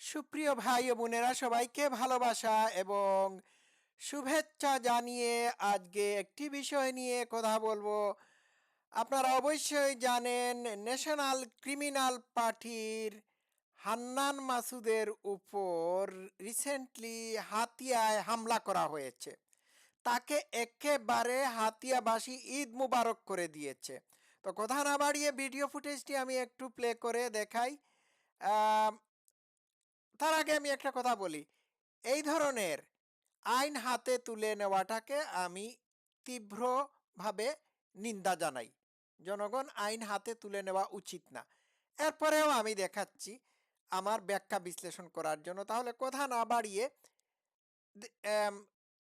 সুপ্রিয় ভাই ও বোনেরা, সবাইকে ভালোবাসা এবং শুভেচ্ছা জানিয়ে আজকে একটি বিষয় নিয়ে কথা বলব। আপনারা অবশ্যই জানেন, ন্যাশনাল ক্রিমিনাল পার্টির হান্নান মাসুদের উপর রিসেন্টলি হাতিয়ায় হামলা করা হয়েছে। তাকে একেবারে হাতিয়াবাসী ঈদ মুবারক করে দিয়েছে। তো কথা না বাড়িয়ে ভিডিও ফুটেজটি আমি একটু প্লে করে দেখাই। তার আগে আমি একটা কথা বলি। এই ধরনের আইন হাতে তুলে নেওয়াটাকে আমি তীব্রভাবে নিন্দা জানাই। জনগণ আইন হাতে তুলে নেওয়া উচিত না। এরপরেও আমি দেখাচ্ছি আমার ব্যাখ্যা বিশ্লেষণ করার জন্য। তাহলে কথা না বাড়িয়ে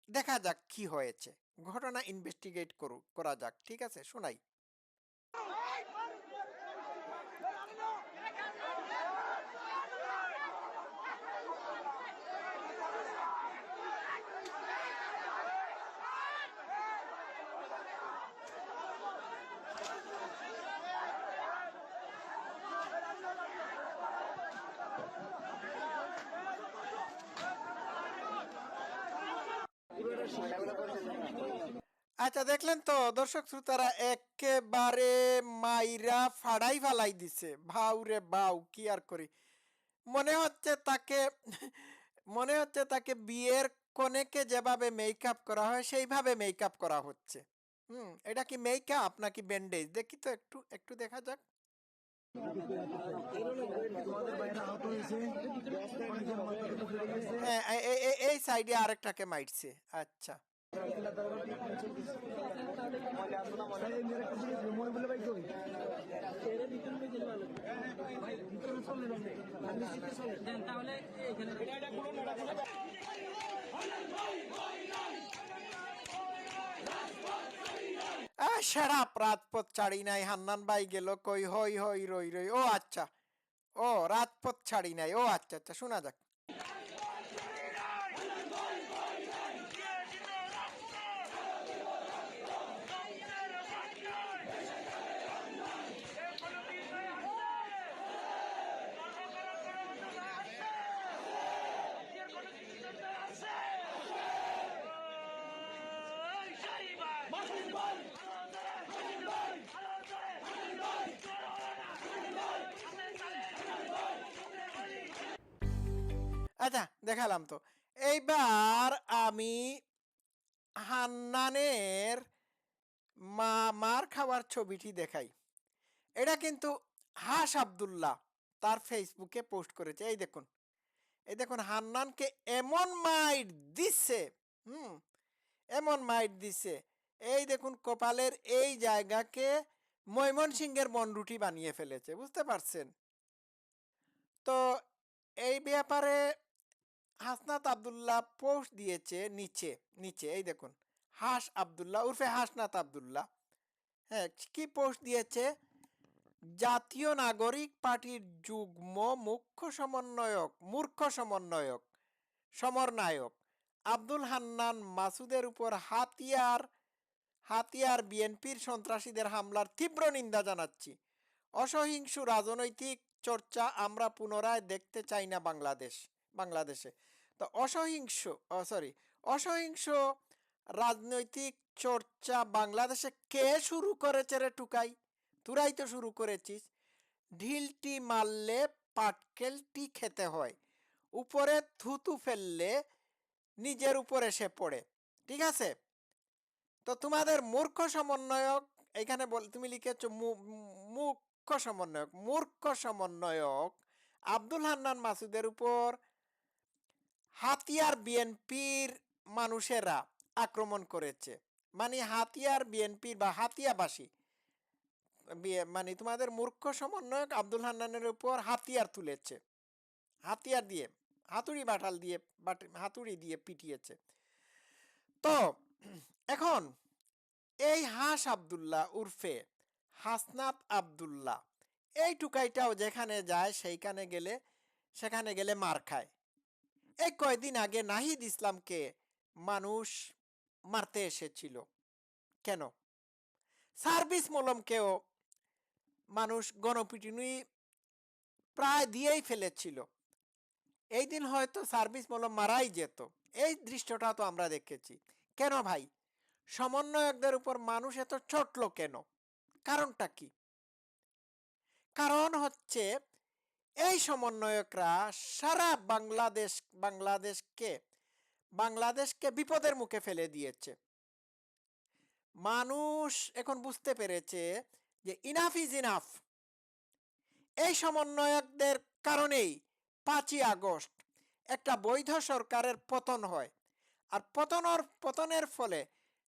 দেখা যাক কি হয়েছে। ঘটনা ইনভেস্টিগেট করু করা যাক। ঠিক আছে? শোনাই। আচ্ছা দেখলেন তো, দর্শক শ্রোতারা, একেবারে মাইরা ফাড়াই ফালাই দিছে। ভাউরে বাউ, কি আর করি? মনে হচ্ছে তাকে, মনে হচ্ছে তাকে বিয়ের কনেকে যেভাবে মেকআপ করা হয়, সেইভাবে মেকআপ করা হচ্ছে। হুম, এটা কি মেকআপ নাকি ব্যান্ডেজ? দেখি তো একটু একটু দেখা যাক। হ্যাঁ সাইডে আরেকটাকে মাইরছে আচ্ছা। সারাপ রাজপথ ছাড়ি নাই। হান্নান ভাই গেল কই? হই হই, রই রই। ও আচ্ছা। ও রাজপথ ছাড়ি নাই। ও আচ্ছা আচ্ছা শোনা যাক। আচ্ছা দেখালাম তো। এইবার আমি হান্নানের মা, মার খাওয়ার ছবিটি দেখাই। এটা কিন্তু হাস আব্দুল্লাহ তার ফেসবুকে পোস্ট করেছে। এই দেখুন। এই দেখুন, হান্নানকে এমন মাইট দিচ্ছে হুম, এমন মাইট দিচ্ছে এই দেখুন, কপালের এই জায়গাকে ময়মনসিংহের বনরুটি বানিয়ে ফেলেছে, বুঝতে পারছেন? তো এই ব্যাপারে হাসনাত আব্দুল্লাহ পোস্ট দিয়েছে নিচে নিচে, এই দেখুন। হাস আবদুল্লাহ, উর্ফে হাসনাত আবদুল্লাহ। হ্যাঁ কি পোস্ট দিয়েছে? জাতীয় নাগরিক পার্টির যুগ্ম মুখ্য সমন্বয়ক, মূর্খ সমন্বয়ক, সমরনায়ক, আব্দুল হান্নান মাসুদের উপর হাতিয়ার হাতিয়ার বিএনপির সন্ত্রাসীদের হামলার তীব্র নিন্দা জানাচ্ছি। অসহিংস রাজনৈতিক চর্চা আমরা পুনরায় দেখতে চাই না বাংলাদেশ। বাংলাদেশে। তো অসহিংস সরি, অসহিংস রাজনৈতিক চর্চা বাংলাদেশে কে শুরু করেছে রে টুকাই? তোরাই তো শুরু করেছিস। ঢিলটি মারলে পাটকেলটি খেতে হয়। উপরে থুতু ফেললে নিজের উপরে সে পড়ে। ঠিক আছে? তো তোমাদের মূর্খ সমন্বয়ক, এখানে বল, তুমি লিখেছ মুখ্য সমন্বয়ক, মূর্খ সমন্বয়ক আব্দুল হান্নান মাসুদের উপর হাতিয়ার বিএনপির মানুষেরা আক্রমণ করেছে। মানে হাতিয়ার বিএনপির বা হাতিয়াবাসী মানে তোমাদের মূর্খ সমন্বয়ক আব্দুল হান্নানের উপর হাতিয়ার তুলেছে। হাতিয়ার দিয়ে, হাতুড়ি বাটাল দিয়ে, বাট- হাতুড়ি দিয়ে পিটিয়েছে। তো, এখন এই হাস আব্দুল্লাহ উর্ফে হাসনাত আব্দুল্লাহ, এই টুকাইটাও যেখানে যায় সেইখানে গেলে, সেখানে গেলে মার খায়। এই কয়দিন আগে নাহিদ ইসলামকে মানুষ মারতে এসেছিল। কেন? সার্ভিস মলমকেও মানুষ গণপিটুনি প্রায় দিয়েই ফেলেছিল। এই দিন হয়তো সার্ভিস মলম মারাই যেত। এই দৃশ্যটা তো আমরা দেখেছি। কেন ভাই? সমন্বয়কদের উপর মানুষ এত চটল কেন? কারণটা কি? কারণ হচ্ছে এই সমন্বয়করা সারা বাংলাদেশ, বাংলাদেশকে বাংলাদেশকে বিপদের মুখে ফেলে দিয়েছে। মানুষ এখন বুঝতে পেরেছে যে ইনাফ ইজ ইনাফ এই সমন্বয়কদের কারণেই পাঁচই আগস্ট একটা বৈধ সরকারের পতন হয়। আর পতনের পতনের ফলে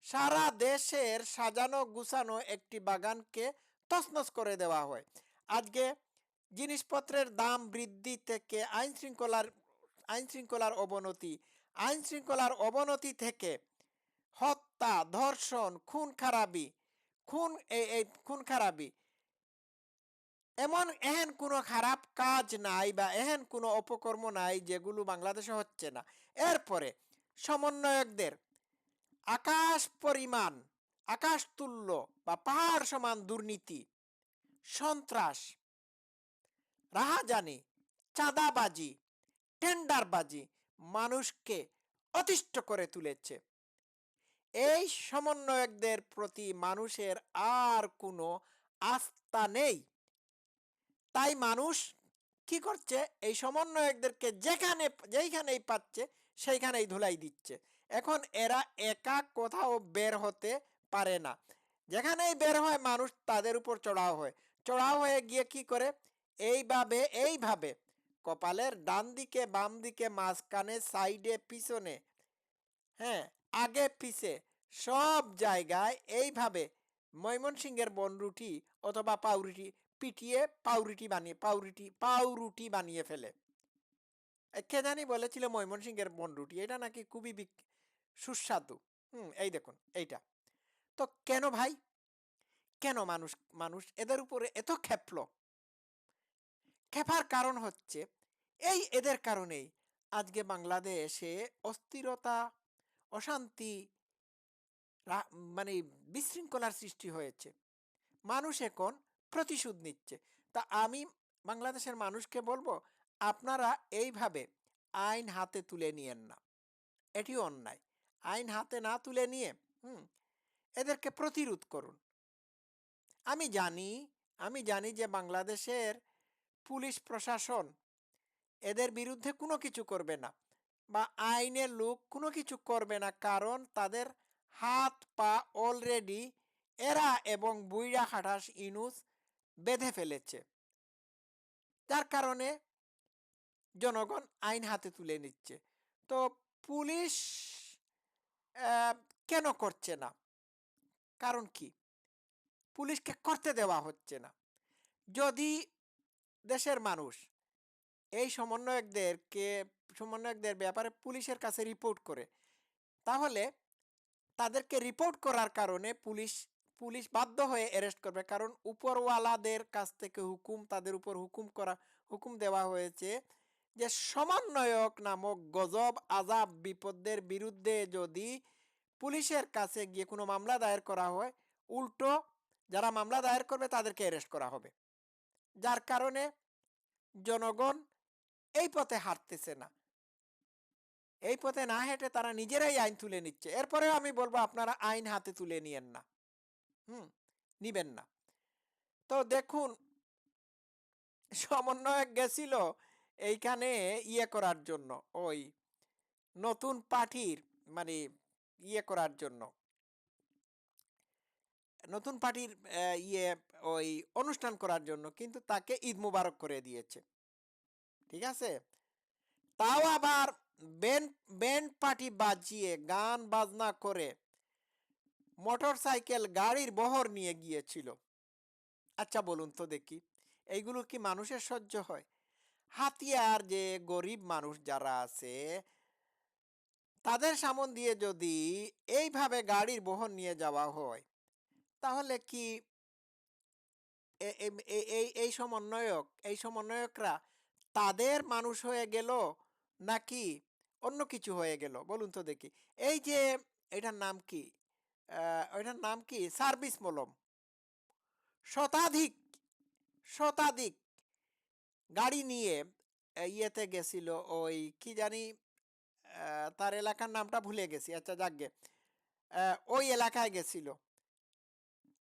সারা দেশের সাজানো গুছানো একটি বাগানকে তছনছ করে দেওয়া হয়। আজকে জিনিসপত্রের দাম বৃদ্ধি থেকে আইন শৃঙ্খলার আইন শৃঙ্খলার অবনতি আইন শৃঙ্খলার অবনতি থেকে হত্যা, ধর্ষণ, খুন খারাপি, খুন এই এই খুন খারাপি। এমন এহেন কোনো খারাপ কাজ নাই বা এহেন কোনো অপকর্ম নাই যেগুলো বাংলাদেশে হচ্ছে না। এরপরে সমন্বয়কদের আকাশ পরিমাণ, আকাশ তুল্য বা পাহাড় সমান দুর্নীতি, সন্ত্রাস রাহাজানি, চাঁদাবাজি, টেন্ডারবাজি মানুষকে অতিষ্ঠ করে তুলেছে। এই সমন্বয়কদের প্রতি মানুষের আর কোনো আস্থা নেই। তাই মানুষ কি করছে? এই সমন্বয়কদেরকে যেখানে, যেইখানেই পাচ্ছে, সেইখানেই ধুলাই দিচ্ছে। এখন এরা একা কোথাও বের হতে পারে না। যেখানেই বের হয় মানুষ তাদের উপর চড়াও হয়। চড়াও হয়ে গিয়ে কি করে? এইভাবে এইভাবে। কপালের ডান দিকে বাম দিকে মাঝখানে, সাইডে, পিছনে হ্যাঁ আগে, পিছে, সব জায়গায় এইভাবে ময়মনসিংহের বনরুটি অথবা পাউরুটি পিটিয়ে পাউরুটি বানিয়ে, পাউরুটি পাউরুটি বানিয়ে ফেলে। কে জানি বলেছিল ময়মনসিংহের বনরুটি এটা নাকি খুবই সুস্বাদু। হুম, এই দেখুন, এইটা। তো কেন ভাই? কেন মানুষ মানুষ এদের উপরে এত ক্ষেপল? ক্ষেপার কারণ হচ্ছে, এই এদের কারণেই আজকে বাংলাদেশে অস্থিরতা, অশান্তি মানে বিশৃঙ্খলার সৃষ্টি হয়েছে। মানুষ এখন প্রতিশোধ নিচ্ছে। তা আমি বাংলাদেশের মানুষকে বলব, আপনারা এইভাবে আইন হাতে তুলে নিয়েন না। এটি অন্যায়। আইন হাতে না তুলে নিয়ে, হুম, এদেরকে প্রতিরোধ করুন। আমি জানি আমি জানি যে বাংলাদেশের পুলিশ প্রশাসন। এদের বিরুদ্ধে কোনো কিছু করবে না বা আইনের লোক কোনো কিছু করবে না কারণ তাদের হাত, পা অলরেডি এরা এবং বুইরা খাটাস ইনুস বেঁধে ফেলেছে। যার কারণে জনগণ আইন হাতে তুলে নিচ্ছে। তো পুলিশ কেন করছে না? কারণ কি? পুলিশকে করতে দেওয়া হচ্ছে না। যদি দেশের মানুষ। এই সমন্বয়কদেরকে, সমন্বয়কদের ব্যাপারে পুলিশের কাছে রিপোর্ট করে। তাহলে তাদেরকে রিপোর্ট করার কারণে পুলিশ পুলিশ বাধ্য হয়ে অ্যারেস্ট করবে। কারণ উপরওয়ালাদের কাছ থেকে হুকুম, তাদের উপর হুকুম করা, হুকুম দেওয়া হয়েছে যে সমন্বয়ক নামক গজব আজাব বিপদের বিরুদ্ধে যদি পুলিশের কাছে গিয়ে কোনো মামলা দায়ের করা হয়, উল্টো যারা মামলা দায়ের করবে তাদেরকে অ্যারেস্ট করা হবে। যার কারণে জনগণ এই পথে হাঁটতেছে না। এই পথে না হেঁটে তারা নিজেরাই আইন তুলে নিচ্ছে। এরপরেও আমি বলব, আপনারা আইন হাতে তুলে নিয়েন না। হুম? নিবেন না। তো দেখুন, সমন্বয়ক গেছিল এইখানে ইয়ে করার জন্য, ওই নতুন পার্টির মানে ইয়ে করার জন্য। নতুন পার্টির ইয়ে ওই অনুষ্ঠান করার জন্য কিন্তু তাকে ঈদ মুবারক করে দিয়েছে। ঠিক আছে? তাও আবার ব্যান্ড ব্যান্ড পার্টি বাজিয়ে গান বাজনা করে মোটর সাইকেল গাড়ির বহর নিয়ে গিয়েছিল। আচ্ছা বলুন তো দেখি, এইগুলো কি মানুষের সহ্য হয়? হাতিয়ার যে গরিব মানুষ যারা আছে, তাদের সামন দিয়ে যদি এইভাবে গাড়ির বহর নিয়ে যাওয়া হয় তাহলে কি এই এই সমন্বয়ক, এই সমন্বয়করা তাদের মানুষ হয়ে গেল নাকি অন্য কিছু হয়ে গেল? বলুন তো দেখি। এই যে এটার নাম কি? এটার নাম কি? সার্ভিস মলম। শতাধিক শতাধিক গাড়ি নিয়ে ইয়েতে গেছিল ওই কি জানি তার এলাকার নামটা ভুলে গেছি আচ্ছা যাকগে ওই এলাকায় গেছিল।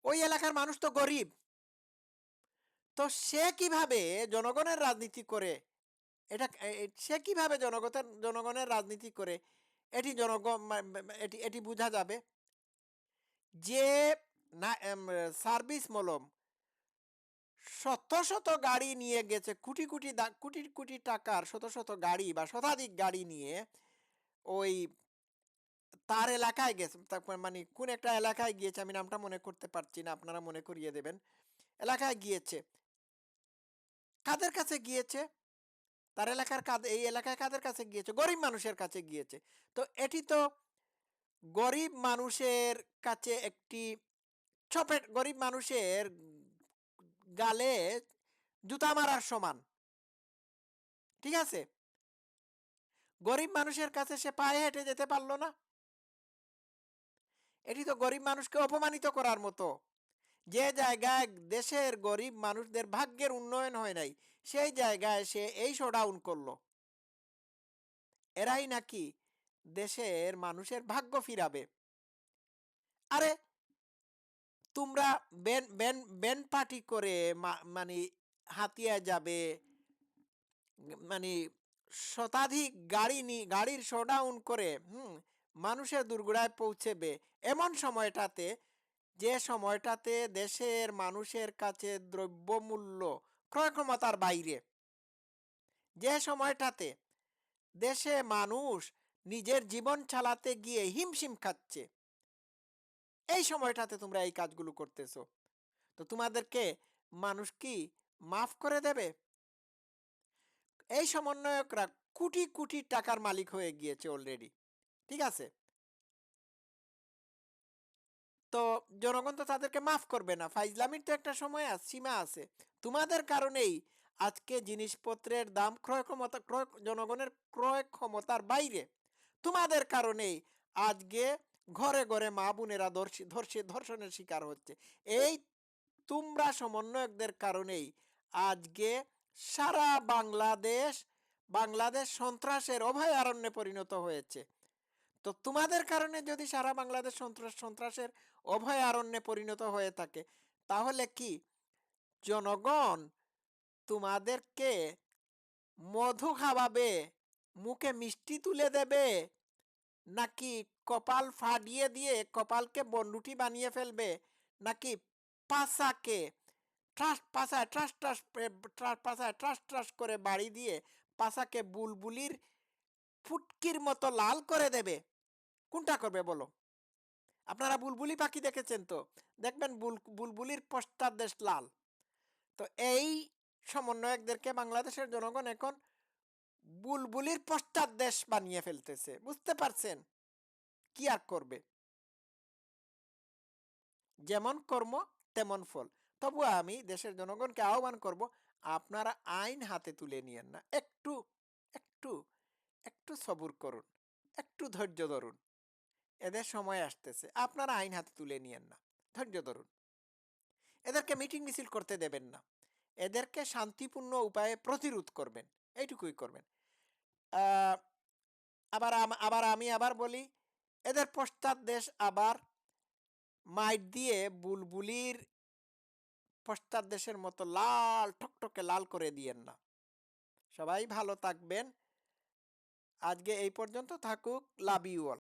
ওই এলাকার মানুষ তো গরিব। তো সে কীভাবে জনগণের রাজনীতি করে? এটা সে কীভাবে জনগণের জনগণের রাজনীতি করে? এটি জনগণ এটি এটি বোঝা যাবে। যে না সার্ভিস মলম শত শত গাড়ি নিয়ে গেছে, কোটি কোটি কোটি কোটি টাকার শত শত গাড়ি বা শতাধিক গাড়ি নিয়ে ওই তার এলাকায় গেছে মানে কোন একটা এলাকায় গিয়েছে, আমি নামটা মনে করতে পারছি না, আপনারা মনে করিয়ে দেবেন। এলাকায় গিয়েছে। কাদের কাছে গিয়েছে? তার এলাকার কাদ, এই এলাকায় কাদের কাছে গিয়েছে? গরিব মানুষের কাছে গিয়েছে। তো এটি তো গরিব মানুষের কাছে একটি ছপেট গরিব মানুষের গালে জুতা মারার সমান। ঠিক আছে? গরিব মানুষের কাছে সে পায়ে হেঁটে যেতে পারল না। এটি তো গরিব মানুষকে অপমানিত করার মতো। যে জায়গায় দেশের গরিব মানুষদের ভাগ্যের উন্নয়ন হয় নাই, সেই জায়গায় সে এই শোডাউন করল। এরাই নাকি দেশের মানুষের ভাগ্য ফিরাবে। আরে, তোমরা বেন বেন বেন পার্টি করে মানে হাতিয়া যাবে। মানে শতাধিক গাড়ি নি, গাড়ির শোডাউন করে, হুম? মানুষের দুর্গুড়ায় পৌঁছেবে। এমন সময়টাতে, যে সময়টাতে দেশের মানুষের কাছে দ্রব্যমূল্য ক্রয় ক্ষমতার বাইরে। যে সময়টাতে দেশে মানুষ নিজের জীবন চালাতে গিয়ে হিমশিম খাচ্ছে, এই সময়টাতে তোমরা এই কাজগুলো করতেছো। তো তোমাদেরকে মানুষ কি মাফ করে দেবে? এই সমন্বয়করা কোটি কোটি টাকার মালিক হয়ে গিয়েছে অলরেডি ঠিক আছে? তো জনগণ তো তাদেরকে মাফ করবে না। ফাইজলামির তো একটা সময় সীমা আছে। তোমাদের কারণেই আজকে জিনিসপত্রের দাম ক্রয় ক্ষমতা, ক্রয় জনগণের ক্রয় ক্ষমতার বাইরে। তোমাদের কারণেই আজকে ঘরে ঘরে মা বোনেরা ধর্ষি, ধর্ষণের শিকার হচ্ছে। এই তোমরা সমন্বয়কদের কারণেই আজকে সারা বাংলাদেশ বাংলাদেশ সন্ত্রাসের অভয়ারণ্যে পরিণত হয়েছে। তো তোমাদের কারণে যদি সারা বাংলাদেশ সন্ত্রাস, সন্ত্রাসের অভয়ারণ্যে পরিণত হয়ে থাকে, তাহলে কি জনগণ তোমাদেরকে মধু খাওয়াবে, মুখে মিষ্টি তুলে দেবে, নাকি কপাল ফাটিয়ে দিয়ে কপালকে বন্ডুটি বানিয়ে ফেলবে, নাকি পাশাকে ট্রাস পাশায় ট্রাস ট্রাস ট্রাস পাশায় ট্রাস ট্রাস করে বাড়ি দিয়ে পাশাকে বুলবুলির ফুটকির মতো লাল করে দেবে। কোনটা করবে বলো? আপনারা বুলবুলি পাখি দেখেছেন তো? দেখবেন বুল, বুলবুলির পশ্চাৎ দেশ লাল। তো এই সমন্বয়কদেরকে বাংলাদেশের জনগণ এখন বুলবুলির পশ্চাৎ দেশ বানিয়ে ফেলতেছে। বুঝতে পারছেন? কি আর করবে? যেমন কর্ম, তেমন ফল। তবু আমি দেশের জনগণকে আহ্বান করব, আপনারা আইন হাতে তুলে নিয়েন না। একটু একটু একটু সবুর করুন, একটু ধৈর্য ধরুন। এদের সময় আসতেছে, আপনারা আইন হাতে তুলে নিয়েন না, ধৈর্য ধরুন। এদেরকে মিটিং মিছিল করতে দেবেন না, এদেরকে শান্তিপূর্ণ উপায়ে প্রতিরোধ করবেন, এইটুকুই করবেন। আবার আবার আমি আবার বলি, এদের পশ্চাৎ দেশ আবার মাইট দিয়ে বুলবুলির পশ্চাৎ দেশের মতো লাল, ঠকঠকে লাল করে দিয়েন না। সবাই ভালো থাকবেন। আজকে এই পর্যন্ত থাকুক লাভ ইউ অল